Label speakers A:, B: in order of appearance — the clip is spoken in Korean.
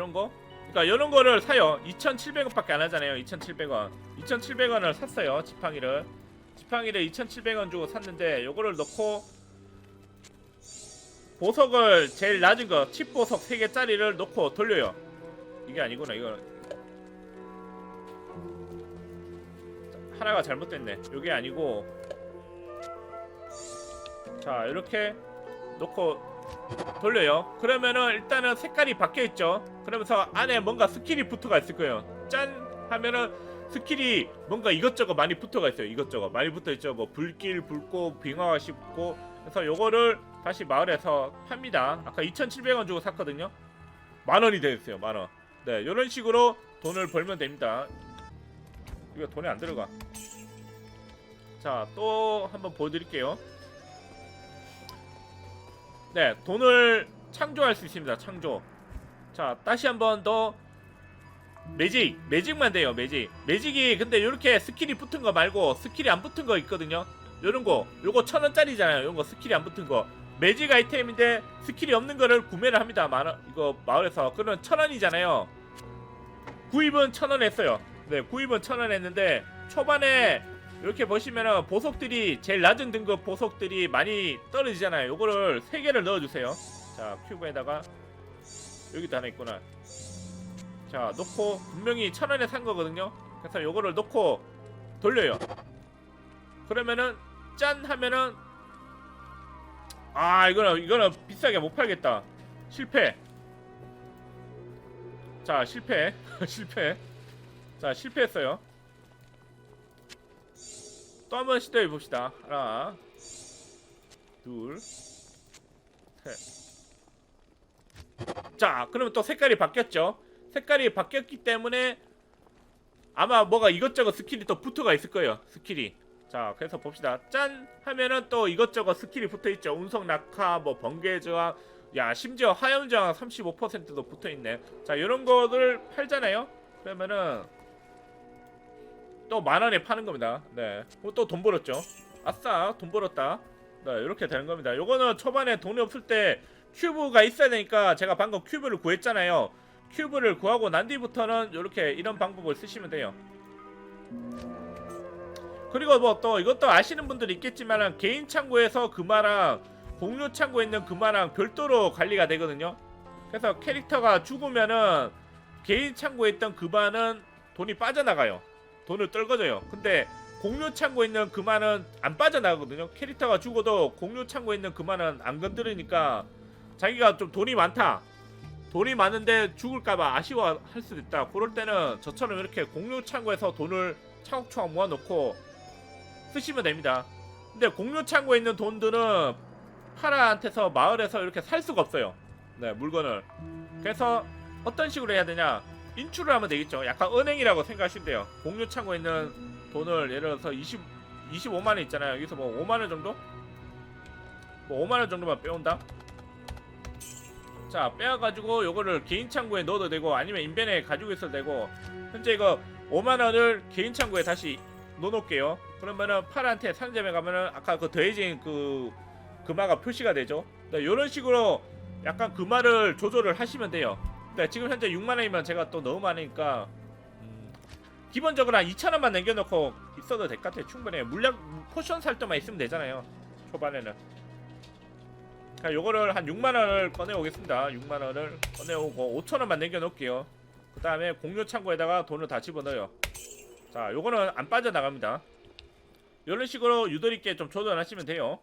A: 이런 거? 그러니까 이런 거를 사요. 2,700원밖에 안 하잖아요 2,700원. 2,700원을 샀어요 지팡이를. 지팡이를 2,700원 주고 샀는데 요거를 넣고 보석을 제일 낮은 거 칩보석 3개짜리를 넣고 돌려요. 이게 아니구나 이거. 하나가 잘못됐네. 요게 아니고. 자 이렇게 넣고 돌려요. 그러면은 일단은 색깔이 바뀌어 있죠. 그러면서 안에 뭔가 스킬이 붙어가 있을 거예요. 짠! 하면은 스킬이 뭔가 이것저것 많이 붙어가 있어요. 이것저것. 많이 붙어 있죠. 뭐 불길 불꽃 빙하가 씹고. 그래서 요거를 다시 마을에서 팝니다. 아까 2,700원 주고 샀거든요. 만원이 되었어요. 만원. 네 요런 식으로 돈을 벌면 됩니다. 이거 돈이 안 들어가. 자 또 한번 보여드릴게요 네, 돈을 창조할 수 있습니다. 창조. 자, 다시 한 번 더 매직, 매직만 돼요. 매직. 매직이 근데 이렇게 스킬이 붙은 거 말고 스킬이 안 붙은 거 있거든요. 요런 거, 요거 천 원짜리잖아요. 요거 스킬이 안 붙은 거. 매직 아이템인데 스킬이 없는 거를 구매를 합니다. 만 이거 마을에서 그러면 천 원이잖아요. 구입은 천 원 했어요. 네, 구입은 천 원 했는데 초반에 이렇게 보시면은 보석들이 제일 낮은 등급 보석들이 많이 떨어지잖아요. 요거를 세 개를 넣어주세요. 자 큐브에다가 여기도 하나 있구나. 자 놓고 분명히 천 원에 산 거거든요. 그래서 요거를 놓고 돌려요. 그러면은 짠 하면은 아 이거는 이거는 비싸게 못 팔겠다. 실패. 자 실패 실패. 자 실패했어요. 또 한 번 시도해 봅시다. 하나, 둘, 셋. 자, 그러면 또 색깔이 바뀌었죠? 색깔이 바뀌었기 때문에 아마 뭐가 이것저것 스킬이 또 붙어가 있을 거예요. 스킬이. 자, 그래서 봅시다. 짠 하면은 또 이것저것 스킬이 붙어 있죠. 운석 낙하, 뭐 번개 저항, 야 심지어 하염 저항 35%도 붙어 있네. 자, 이런 거를 팔잖아요. 그러면은 또 만 원에 파는 겁니다. 네. 또돈 벌었죠. 아싸, 돈 벌었다. 네, 이렇게 되는 겁니다. 요거는 초반에 돈이 없을 때 큐브가 있어야 되니까 제가 방금 큐브를 구했잖아요. 큐브를 구하고 난 뒤부터는 이렇게 이런 방법을 쓰시면 돼요. 그리고 뭐 또 이것도 아시는 분들이 있겠지만 개인 창고에서 금화랑 공유 창고에 있는 금화랑 별도로 관리가 되거든요. 그래서 캐릭터가 죽으면은 개인 창고에 있던 금화는 돈이 빠져나가요. 돈을 떨궈져요. 근데 공유 창고에 있는 금화는 안 빠져나가거든요. 캐릭터가 죽어도 공유 창고에 있는 금화는 안 건드리니까 자기가 좀 돈이 많다. 돈이 많은데 죽을까봐 아쉬워할 수도 있다. 그럴 때는 저처럼 이렇게 공유 창고에서 돈을 차곡차곡 모아놓고 쓰시면 됩니다. 근데 공유 창고에 있는 돈들은 파라한테서 마을에서 이렇게 살 수가 없어요. 네, 물건을. 그래서 어떤 식으로 해야 되냐? 인출을 하면 되겠죠. 약간 은행이라고 생각하시면 돼요. 공유 창고에 있는 돈을 예를 들어서 20 25만 원 있잖아요. 여기서 뭐 5만 원 정도? 뭐 5만 원 정도만 빼온다. 자, 빼와가지고 요거를 개인 창고에 넣어도 되고 아니면 인벤에 가지고 있어도 되고 현재 이거 5만 원을 개인 창고에 다시 넣어놓을게요. 그러면은 파란테 상점에 가면은 아까 그 더해진 그 금화가 표시가 되죠. 네, 이런 식으로 약간 금화를 조절을 하시면 돼요. 네, 지금 현재 6만 원이면 제가 또 너무 많으니까 음, 기본적으로 한 2천 원만 남겨놓고 있어도 될 것 같아요. 충분히 물량 포션 살 때만 있으면 되잖아요. 초반에는. 자, 요거를 한 6만 원을 꺼내 오겠습니다. 6만 원을 꺼내 오고 5천 원만 남겨 놓을게요. 그 다음에 공유 창고에다가 돈을 다 집어넣어요. 자, 요거는 안 빠져나갑니다. 이런 식으로 유도리 있게 좀 조절하시면 돼요.